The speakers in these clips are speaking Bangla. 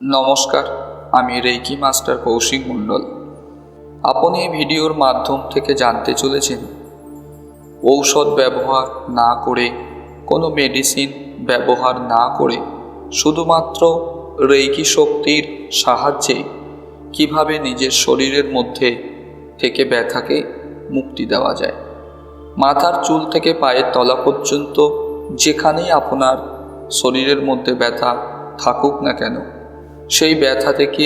নমস্কার, আমি রেইকি মাস্টার কৌশিক মণ্ডল। আপনি এই ভিডিওর মাধ্যম থেকে জানতে চলেছেন, ঔষধ ব্যবহার না করে, কোনো মেডিসিন ব্যবহার না করে শুধুমাত্র রেইকি শক্তির সাহায্যে কীভাবে নিজের শরীরের মধ্যে থেকে ব্যথাকে মুক্তি দেওয়া যায়। মাথার চুল থেকে পায়ের তলা পর্যন্ত যেখানেই আপনার শরীরের মধ্যে ব্যথা থাকুক না কেন সেই ব্যথা থেকে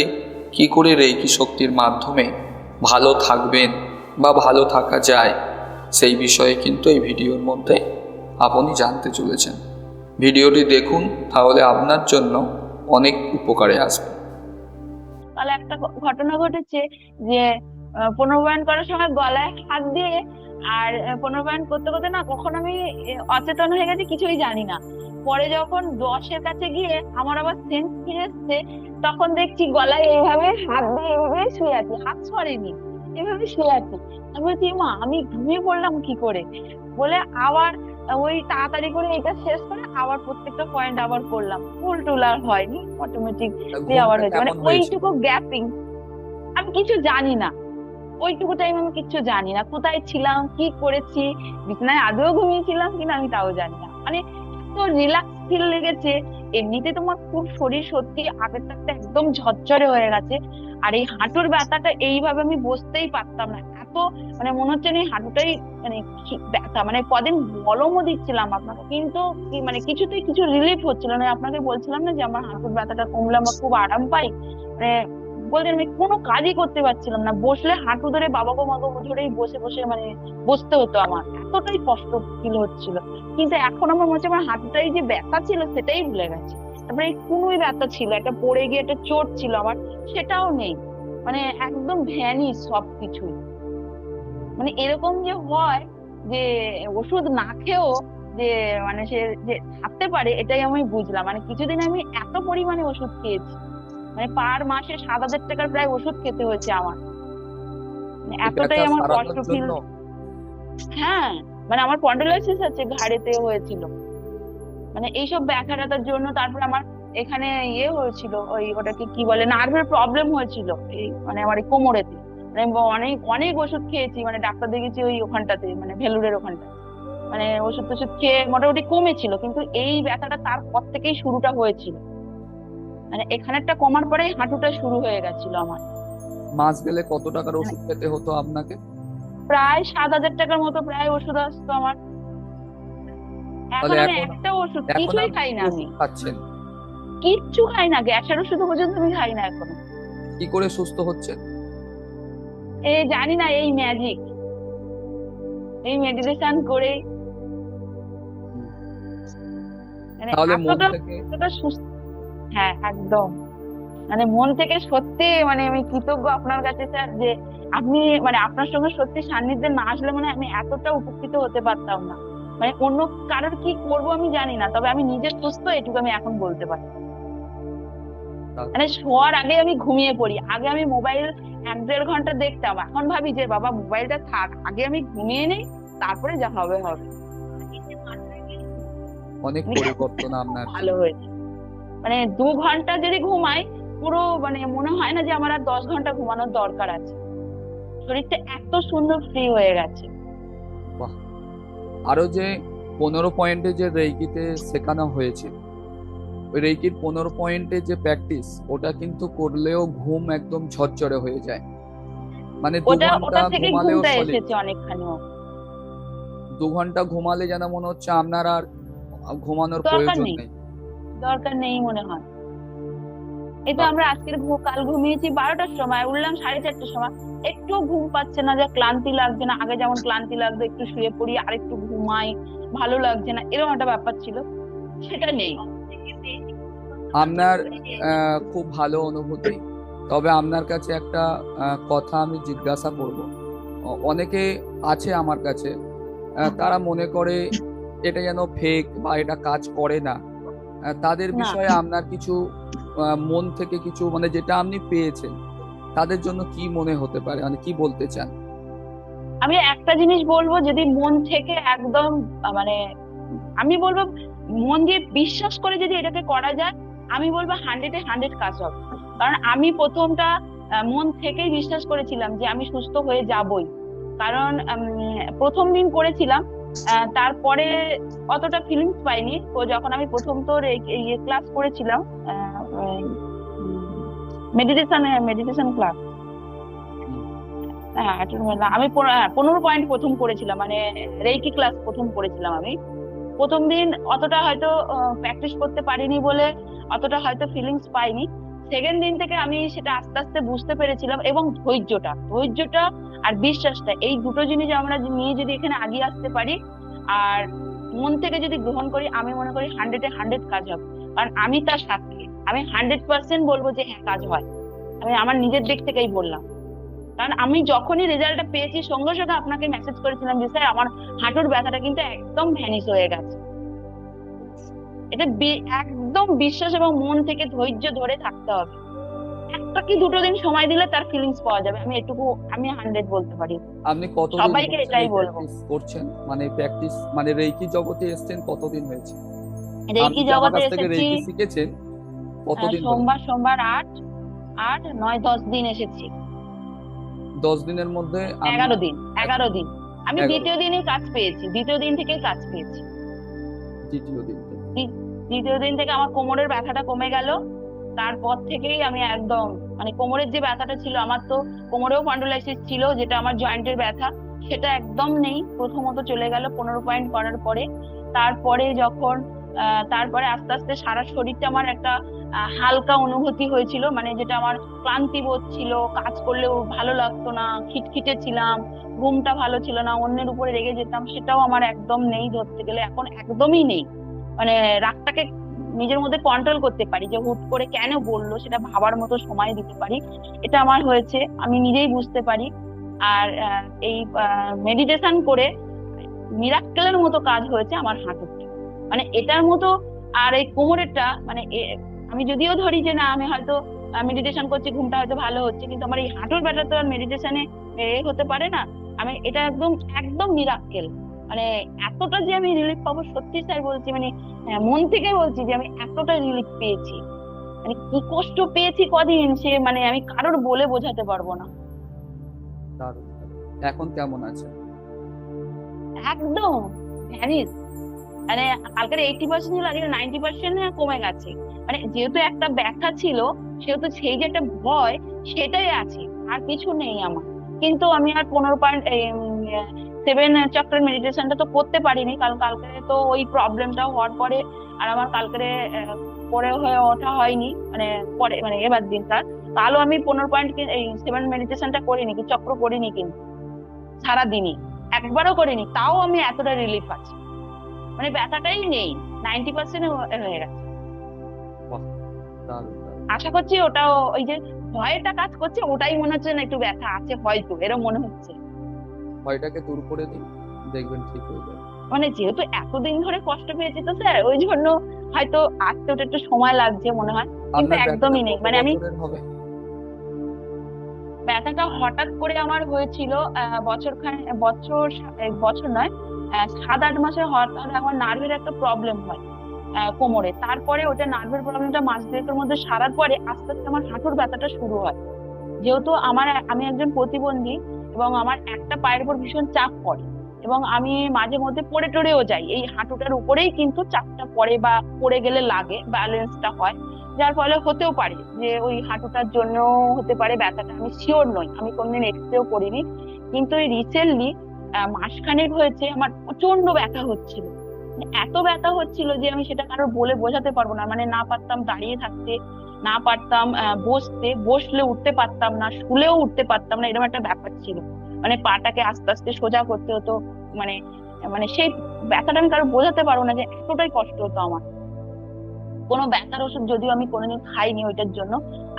কি করে রেকি শক্তির মাধ্যমে ভালো থাকবেন বা ভালো থাকা যায়? সেই বিষয়ে কিন্তু এই ভিডিওর মধ্যে আপনি জানতে চলেছেন। ভিডিওটি দেখুন, তাহলে আপনার জন্য অনেক উপকারে আসবে। তাহলে একটা ঘটনা ঘটেছে যে পুনর্বায়ন করার সময় গলায় হাত দিয়ে আর পুনর্বায়ন করতে করতে না কখন আমি অচেতন হয়ে গেছি, কিছুই জানি না। পরে যখন দশের কাছে গিয়ে আমার আবার সেন্স ফিরে এসছে তখন দেখছি গলায় এইভাবে হাত দিয়ে এইভাবে শুয়ে আছি হাত সরেনি এভাবে শুয়ে আছি। আমি বলছি মা আমি ঘুমিয়ে পড়লাম কি করে? বলে আবার ওই তাড়াতাড়ি করে এটা শেষ করে আবার প্রত্যেকটা পয়েন্ট আবার করলাম। ফুল টুল আর হয়নি অটোমেটিক দিয়ে আবার হয়েছে। মানে ওইটুকু গ্যাপিং আমি কিছু জানি না। ওইটুকু টাইম আমি কিছু জানি না। কোথায় ছিলাম কি করেছি বিছানায় আদৌ ঘুমিয়েছিলাম কিনা আমি তাও জানি না। মানে তো রিল্যাক্স ফিল লেগেছে, এমনিতে তোমার খুব শরীর সত্যি আগের থাকতে একদম ঝরঝরে হয়ে গেছে। আর এই হাঁটুর ব্যথাটা এইভাবে আমি বসতেই পারতাম না। এত মানে মনে হচ্ছে না হাঁটুটাই মানে ব্যথা মানে কদিন মলমও দিচ্ছিলাম আপনাকে, কিন্তু মানে কিছুতেই কিছু রিলিফ হচ্ছিল না। আপনাকে বলছিলাম না যে আমার হাঁটুর ব্যথাটা কমলে আমার খুব আরাম পাই। মানে বলতে আমি কোনো কাজই করতে পারছিলাম না। বসলে হাঁটু ধরে বাবা গো মাগো ধরেই বসে বসে মানে বসতে হতো আমার। এতটাই কষ্ট ফিল হচ্ছিল। কিন্তু এখন আমার মনে হচ্ছে আমার হাঁটুটাই যে ব্যথা ছিল সেটাই ভুলে গেছে। তারপরে কুনুই ব্যথা ছিল, একটা পড়ে গিয়ে একটা চোট ছিল আমার, সেটাও নেই। মানে একদম ভ্যানি সবকিছুই মানে এরকম যে হয় যে ওষুধ না খেয়েও যে মানে সে যে থাকতে পারে, এটাই আমি বুঝলাম। মানে কিছুদিন আমি এত পরিমাণে ওষুধ খেয়েছি। মানে পার মাসে সাত হাজার টাকার প্রায় ওষুধ খেতে হয়েছে আমার। মানে এতটাই আমার কষ্ট ফিল হ্যাঁ মানে আমার পন্ডোলাইসিস আছে ঘাড়েতে হয়েছিল। মানে এইসব ব্যথা ট্যাথার জন্য তারপর আমার এখানে ইয়ে হয়েছিল ওই ওটাকে কি বলে নার্ভের প্রবলেম হয়েছিল। এই মানে আমার এই কোমরেতে। মানে অনেক অনেক ওষুধ খেয়েছি মানে ডাক্তার দেখেছি ওই ওখানটাতে মানে ভেলুরের ওখানটা। মানে ওষুধ টষুধ খেয়ে মোটামুটি কমেছিল কিন্তু এই ব্যথাটা তারপর থেকেই শুরুটা হয়েছিল। মানে এখানেরটা কমার পরে হাঁটুটা শুরু হয়ে গেছিল আমার। মাস গেলে কত টাকার ওষুধ খেতে হতো আপনাকে? প্রায় সাত হাজার টাকার মতো প্রায় ওষুধ আসতো আমার। এখন আমি একটা ওষুধ কিছুই খাই না কি আমি। খাচ্ছেন? কিচ্ছু খাই না গ্যাসের ওষুধ পর্যন্ত আমি খাই না এখন। কি করে সুস্থ হচ্ছে এই জানি না এই ম্যাজিক এই মেডিটেশন করে মানে তাহলে মন থেকে সুস্থ হ্যাঁ একদম। মানে মন থেকে সত্যি মানে আমি কৃতজ্ঞ আপনার কাছে স্যার যে আপনি মানে আপনার সঙ্গে সত্যি সান্নিধ্যে না আসলে মানে আমি এতটা উপকৃত হতে পারতাম না। মানে অন্য কারোর কি করব আমি জানি না তবে আমি নিজে সুস্থ এটুকু আমি এখন বলতে পারি। মানে শোয়ার আগে আমি ঘুমিয়ে পড়ি আগে আমি মোবাইল এক দেড় ঘণ্টা দেখতাম। এখন ভাবি যে বাবা মোবাইলটা থাক আগে আমি ঘুমিয়ে নেই তারপরে যা হবে হবে। অনেক পরিবর্তন আপনার। ভালো হয়েছে। মানে দু ঘণ্টা যদি ঘুমাই পুরো মানে মনে হয় না যে আমার আর দশ ঘণ্টা ঘুমানোর দরকার আছে। শরীরটা এত সুন্দর ফ্রি হয়ে গেছে। আরও যে পনেরো পয়েন্টে যে রেইকিতে শেখানো হয়েছে ওই রেইকির পনেরো পয়েন্টে যে প্র্যাকটিস ওটা কিন্তু করলেও ঘুম একদম ঝরঝরে হয়ে যায়। মানে দু ঘণ্টা ঘুমালেও দু ঘণ্টা ঘুমালে যেন মনে হচ্ছে আপনার আর ঘুমানোর প্রয়োজন নেই। দরকার নেই মনে হয়। এই তো আমরা আজকের কাল ঘুমিয়েছি বারোটার সময়, উঠলাম সাড়ে চারটার সময়। একটু ঘুম পাচ্ছে না, যে ক্লান্তি লাগছে না। আগে যেমন ক্লান্তি লাগতো, একটু শুয়ে পড়ি, আর একটু ঘুমাই, ভালো লাগছে না, এরকম একটা ব্যাপার ছিল। সেটা নেই। আপনার খুব ভালো অনুভূতি। তবে আপনার কাছে একটা কথা আমি জিজ্ঞাসা করব। অনেকে আছে আমার কাছে তারা মনে করে এটা যেন ফেক বা এটা কাজ করে না। তাদের বিষয়ে আপনার কিছু মন থেকে কিছু মানে যেটা আপনি পেয়েছেন তাদের জন্য কি মনে হতে পারে? মানে কি বলতে চান? আমি একটা জিনিস বলব যদি মন থেকে একদম মানে আমি বলব মন দিয়ে বিশ্বাস করে যদি এটাকে করা যায় আমি বলব হান্ড্রেডে হান্ড্রেড কাজ হবে। কারণ আমি প্রথমটা মন থেকেই বিশ্বাস করেছিলাম যে আমি সুস্থ হয়ে যাবই। কারণ উম, প্রথম দিন করেছিলাম তারপরে অতটা ফিলিংস পাইনি। তো যখন আমি প্রথম তোর ইয়ে ক্লাস করেছিলাম মেডিটেশন মেডিটেশন ক্লাস হ্যাঁ আমি পনেরো হ্যাঁ, পনেরো পয়েন্ট প্রথম করেছিলাম মানে রেইকি ক্লাস প্রথম করেছিলাম আমি। প্রথম দিন অতটা হয়তো প্র্যাকটিস করতে পারিনি বলে অতটা হয়তো ফিলিংস পাইনি। সেকেন্ড দিন থেকে আমি সেটা আস্তে আস্তে বুঝতে পেরেছিলাম এবং ধৈর্যটা ধৈর্যটা আর বিশ্বাসটা, এই দুটো জিনিস আমরা নিয়ে যদি এখানে আগিয়ে আসতে পারি আর মন থেকে যদি গ্রহণ করি, আমি মনে করি হান্ড্রেডে হান্ড্রেড কাজ হবে। কারণ আমি তার সাক্ষী, আমি হান্ড্রেড পার্সেন্ট বলব যে হ্যাঁ কাজ হয়। আমি আমার নিজের দিক থেকেই বললাম। কারণ আমি যখনই রেজাল্টটা পেয়েছি, সঙ্গে সঙ্গে আপনাকে মেসেজ করেছিলাম যে, স্যার, আমার হাঁটুর ব্যথাটা কিন্তু একদম ভ্যানিশ হয়ে গেছে। এটা একদম বিশ্বাস এবং মন থেকে ধৈর্য ধরে থাকতে হবে। একটা কি দুটো দিন সময় দিলে তার ফিলিংস পাওয়া যাবে। আমি এটুকু আমি হান্ড্রেড বলতে পারি। আপনি কতদিন সবাইকে এটাই বলব। করছেন? মানে প্র্যাকটিস মানে রেকি জগতে এসেছেন কতদিন হয়েছে? রেকি জগতে থেকে এসেছি শিখেছেন? কতদিন সোমবার সোমবার আট আট নয় দশ দিন এসেছি। দশ দিনের মধ্যে এগারো দিন এগারো দিন। আমি দ্বিতীয় দিনই কাজ পেয়েছি। দ্বিতীয় দিন থেকেই কাজ পেয়েছি। দ্বিতীয় দিন। দ্বিতীয় দিন থেকে আমার কোমরের ব্যথাটা কমে গেল। তারপর থেকেই আমি একদম মানে কোমরের যে ব্যথাটা ছিল, আমার তো কোমরেও পন্ডোলাইসিস ছিল, যেটা আমার জয়েন্টের ব্যথা, সেটা একদম নেই। প্রথমত চলে গেল পনেরো পয়েন্ট করার পরে। তারপরে যখন তারপরে আস্তে আস্তে সারা শরীরটা আমার একটা হালকা অনুভূতি হয়েছিল মানে যেটা আমার ক্লান্তি বোধ ছিল, কাজ করলেও ভালো লাগতো না, খিটখিটে ছিলাম, ঘুমটা ভালো ছিল না, অন্যের উপরে রেগে যেতাম, সেটাও আমার একদম নেই ধরতে গেলে, এখন একদমই নেই। মানে রাগটাকে নিজের মধ্যে কন্ট্রোল করতে পারি, যে হুট করে কেন বলল, সেটা ভাবার মতো সময় দিতে পারি, এটা আমার হয়েছে, আমি নিজেই বুঝতে পারি। আর এই মেডিটেশন করে মিরাক্কেলের মতো কাজ হয়েছে আমার হাঁটুতে। মানে এটার মতো আর এই কোমরেরটা মানে আমি যদিও ধরি যে না আমি হয়তো মেডিটেশন করছি ঘুমটা হয়তো ভালো হচ্ছে কিন্তু আমার এই হাঁটুর ব্যথা তো আর মেডিটেশনে হতে পারে না। আমি এটা একদম একদম মিরাক্কেল মানে এতটা যে আমি রিলিফ পাবো সত্যি স্যার বলছি মানে হ্যাঁ, মন থেকে বলছি যে আমি এতটা রিলিফ পেয়েছি। মানে কি কষ্ট পেয়েছি কদিন সে মানে আমি কারোর বলে বোঝাতে পারব না। এখন কেমন আছে? একদম ভ্যানিস মানে কালকের এইটি পার্সেন্ট ছিল আজকে নাইনটি পার্সেন্ট কমে গেছে। মানে যেহেতু একটা ব্যথা ছিল, সেহেতু সেই যে একটা ভয়, সেটাই আছে, আর কিছু নেই আমার। কিন্তু আমি আর পনেরো পয়েন্ট সেভেন চক্রের মেডিটেশনটা তো করতে পারিনি, কারণ কালকে তো ওই প্রবলেমটা হওয়ার পরে, আর আমার কালকে পরে হয়ে ওঠা হয়নি মানে পরে মানে এবার দিনকার তাহলে আমি পনেরো পয়েন্ট এই সেভেন মেডিটেশনটা করিনি, কি চক্র করিনি কিন্তু, সারাদিনই। একবারও করিনি, তাও আমি এতটা রিলিফ আছি মানে ব্যথাটাই নেই নাইনটি পার্সেন্ট হয়ে গেছে। আশা করছি ওটাও ওই যে ভয়টা কাজ করছে ওটাই মনে হচ্ছে না একটু ব্যথা আছে হয়তো এরকম মনে হচ্ছে ভয়টাকে দূর করে দিন দেখবেন ঠিক হয়ে যাবে মানে যেহেতু এতদিন ধরে কষ্ট পেয়েছি তো স্যার ওই জন্য হয়তো আসতে ওটা একটু সময় লাগছে মনে হয় কিন্তু একদমই নেই। মানে আমি- ব্যথাটা হঠাৎ করে আমার হয়েছিল বছর খানে বছর বছর নয় সাত আট মাসে হঠাৎ আমার নার্ভের একটা প্রবলেম হয় কোমরে। তারপরে ওটা নার্ভের প্রবলেমটা মাস দুয়েকের মধ্যে সারার পরে আস্তে আস্তে আমার হাঁটুর ব্যথাটা শুরু হয়। যেহেতু আমার আমি একজন প্রতিবন্ধী এবং আমার একটা পায়ের উপর ভীষণ চাপ পড়ে এবং আমি মাঝে মধ্যে পড়ে টড়েও যাই, এই হাঁটুটার উপরেই কিন্তু চাপটা পড়ে বা পড়ে গেলে লাগে ব্যালেন্সটা হয়। যার ফলে হতেও পারে যে ওই হাঁটুটার জন্য হতে পারে ব্যথাটা, আমি শিওর নই, আমি কোনদিন এক্সরেও করিনি। কিন্তু এই রিসেন্টলি মাসখানেক হয়েছে, আমার প্রচণ্ড ব্যথা হচ্ছিল। মানে এত ব্যথা হচ্ছিল যে আমি সেটা কারোর বলে বোঝাতে পারব না। মানে না পারতাম দাঁড়িয়ে থাকতে, না পারতাম বসতে বসলে উঠতে পারতাম না শুলেও উঠতে পারতাম না, এরকম একটা ব্যাপার ছিল। মানে পাটাকে আস্তে আস্তে সোজা করতে হতো মানে মানে সেই ব্যথাটা আমি কারও বোঝাতে পারব না যে এতটাই কষ্ট হতো আমার। কোনো ব্যথার ওষুধ যদিও আমি কোনোদিন খাইনি ওইটার জন্য,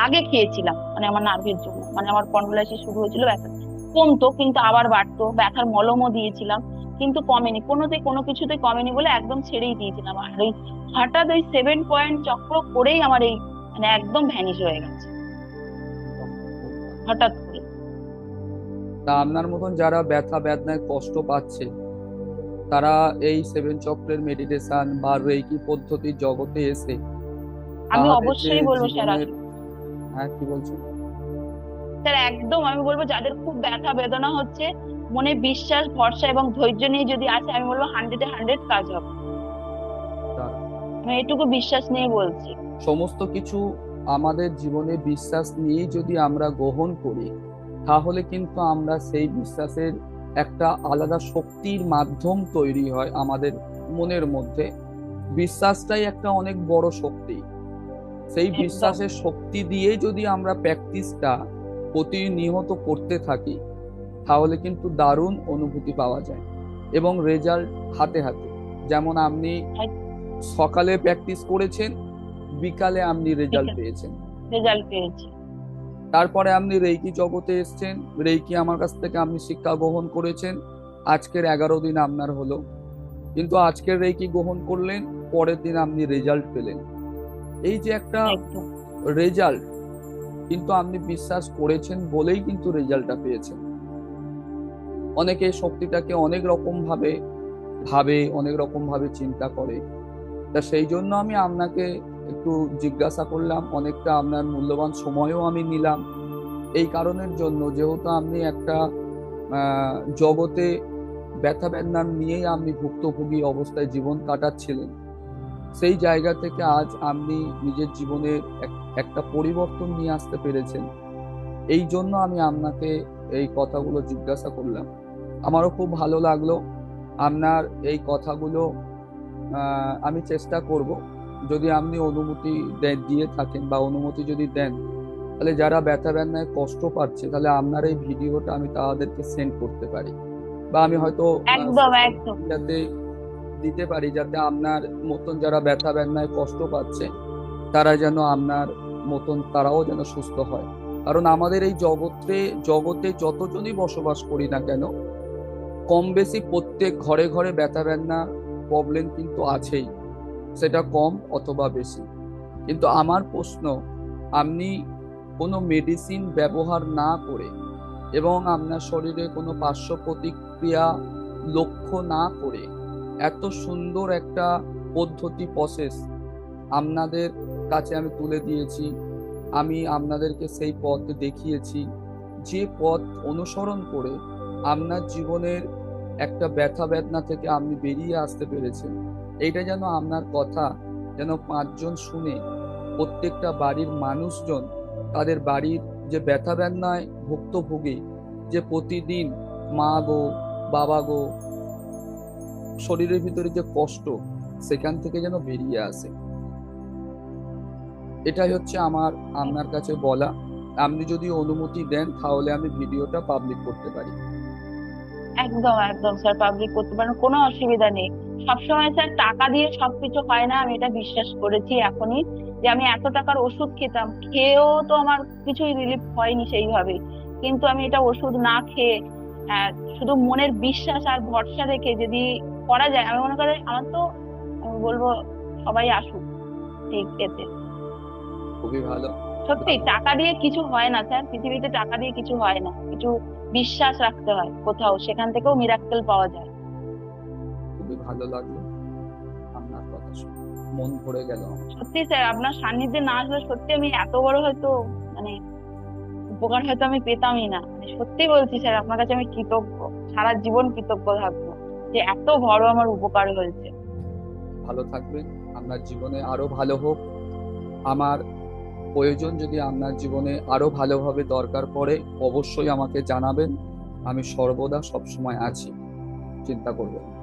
আগে খেয়েছিলাম মানে আমার নার্ভের জন্য। মানে আমার পন্ডলাইসিস শুরু হয়েছিল ব্যথা কমতো কিন্তু আবার বাড়তো। ব্যথার মলমও দিয়েছিলাম কিন্তু কমেনি। কোনোতে কোনো কিছুতে কমেনি বলে একদম ছেড়েই দিয়েছিলাম। আর ওই হঠাৎ ওই সেভেন পয়েন্ট চক্র করেই আমার এই মানে একদম ভ্যানিশ হয়ে গেছে। হঠাৎ করে। তা আপনার মতন যারা ব্যথা বেদনায় কষ্ট পাচ্ছে তারা এই সেভেন চক্রের মেডিটেশন বা রেকি পদ্ধতির জগতে এসে আমি অবশ্যই বলব স্যার হ্যাঁ কি বলছেন? স্যার একদম আমি বলব যাদের খুব ব্যথা বেদনা হচ্ছে মনে বিশ্বাস ভরসা এবং ধৈর্য নিয়ে যদি আসে আমি বলব হান্ড্রেডে হান্ড্রেড কাজ হবে। আমি এটুকু বিশ্বাস নিয়ে বলছি। সমস্ত কিছু আমাদের জীবনে বিশ্বাস নিয়েই যদি আমরা গ্রহণ করি তাহলে কিন্তু আমরা সেই বিশ্বাসের একটা আলাদা শক্তির মাধ্যম তৈরি হয় আমাদের মনের মধ্যে। বিশ্বাসটাই একটা অনেক বড় শক্তি। সেই বিশ্বাসের শক্তি দিয়ে যদি আমরা প্র্যাকটিসটা প্রতিনিয়ত করতে থাকি তাহলে কিন্তু দারুণ অনুভূতি পাওয়া যায় এবং রেজাল্ট হাতে হাতে। যেমন আপনি সকালে প্র্যাকটিস করেছেন বিকালে আপনি রেজাল্ট পেয়েছেন। রেজাল্ট পেয়েছি। তারপরে আপনি রেইকি জগতে এসেছেন রেইকি আমার কাছ থেকে আপনি শিক্ষা গ্রহণ করেছেন আজকের এগারো দিন আপনার হলো। কিন্তু আজকের রেইকি গ্রহণ করলেন পরের দিন আপনি রেজাল্ট পেলেন। এই যে একটা রেজাল্ট কিন্তু আপনি বিশ্বাস করেছেন বলেই কিন্তু রেজাল্টটা পেয়েছেন। অনেকে শক্তিটাকে অনেক রকম ভাবে ভাবে অনেক রকম ভাবে চিন্তা করে। তা সেই জন্য আমি আপনাকে একটু জিজ্ঞাসা করলাম, অনেকটা আপনার মূল্যবান সময়ও আমি নিলাম। এই কারণের জন্য যেহেতু আপনি একটা জগতে ব্যথা বেদনা নিয়েই আপনি ভুক্তভোগী অবস্থায় জীবন কাটাচ্ছিলেন। সেই জায়গা থেকে আজ আপনি নিজের জীবনের এক- একটা পরিবর্তন নিয়ে আসতে পেরেছেন। এই জন্য আমি আপনাকে এই কথাগুলো জিজ্ঞাসা করলাম। আমারও খুব ভালো লাগল আপনার এই কথাগুলো আমি চেষ্টা করব। যদি আপনি অনুমতি দিয়ে থাকেন বা অনুমতি যদি দেন তাহলে যারা ব্যথা বেদনায় কষ্ট পাচ্ছে তাহলে আপনার এই ভিডিওটা আমি তাদেরকে সেন্ড করতে পারি। বা আমি হয়তো আহ, একদম একদম। যাতে দিতে পারি যাতে আপনার মতন যারা ব্যথা বেদনায় কষ্ট পাচ্ছে তারা যেন আপনার মতন, তারাও যেন সুস্থ হয়। কারণ আমাদের এই জগতে জগতে যতজনই বসবাস করি না কেন, কম বেশি প্রত্যেক ঘরে ঘরে ব্যথা বেদনা প্রবলেম কিন্তু আছেই। সেটা কম অথবা বেশি। কিন্তু আমার প্রশ্ন, আপনি কোনো মেডিসিন ব্যবহার না করে এবং আপনার শরীরে কোনো পার্শ্ব প্রতিক্রিয়া লক্ষ্য না করে এত সুন্দর একটা পদ্ধতি প্রসেস আপনাদের কাছে আমি তুলে দিয়েছি। আমি আপনাদেরকে সেই পথ দেখিয়েছি। যে পথ অনুসরণ করে আপনার জীবনের একটা ব্যথা বেদনা থেকে আপনি বেরিয়ে আসতে পেরেছেন। এইটা যেন আপনার কথা, যেন পাঁচজন শুনে প্রত্যেকটা বাড়ির মানুষজন তাদের বাড়ির যে ব্যথা বেদনায় ভুক্তভোগী, যে প্রতিদিন মা গো, বাবা গো, শরীরের ভিতরে যে কষ্ট, সেখান থেকে যেন বেরিয়ে আসে। এটাই হচ্ছে আমার আপনার কাছে বলা। আপনি যদি অনুমতি দেন তাহলে আমি ভিডিওটা পাবলিক করতে পারি। একদম একদম স্যার পাবলিক করতে পারেন কোনো অসুবিধা নেই। সবসময় স্যার টাকা দিয়ে সবকিছু হয় না আমি এটা বিশ্বাস করেছি এখনই যে আমি এত টাকার ওষুধ খেতাম। খেয়েও তো আমার কিছুই রিলিফ হয়নি সেইভাবে কিন্তু আমি এটা ওষুধ না খেয়ে শুধু মনের বিশ্বাস আর ভরসা রেখে যদি করা যায় আমি মনে করি আমার তো বলব সবাই আসুক ঠিক এতে। খুবই ভালো। সত্যি টাকা দিয়ে কিছু হয় না স্যার। পৃথিবীতে টাকা দিয়ে কিছু হয় না। কিছু বিশ্বাস রাখতে হয় কোথাও সেখান থেকেও মিরাক্কেল পাওয়া যায়। খুবই ভালো লাগল আপনার কথা শুনে। মন ভরে গেল সত্যি স্যার আপনার সান্নিধ্যে না আসলে সত্যি আমি এত বড় হয়তো মানে উপকার হয়তো আমি পেতামই না। মানে সত্যি বলছি স্যার আপনার কাছে আমি কৃতজ্ঞ। সারা জীবন কৃতজ্ঞ থাকব যে এত বড় আমার উপকার হয়েছে। ভালো থাকবেন। আপনার জীবনে আরও ভালো হোক। আমার প্রয়োজন যদি আপনার জীবনে আরও ভালোভাবে দরকার পড়ে, অবশ্যই আমাকে জানাবেন। আমি সর্বদা সবসময় আছি। চিন্তা করবেন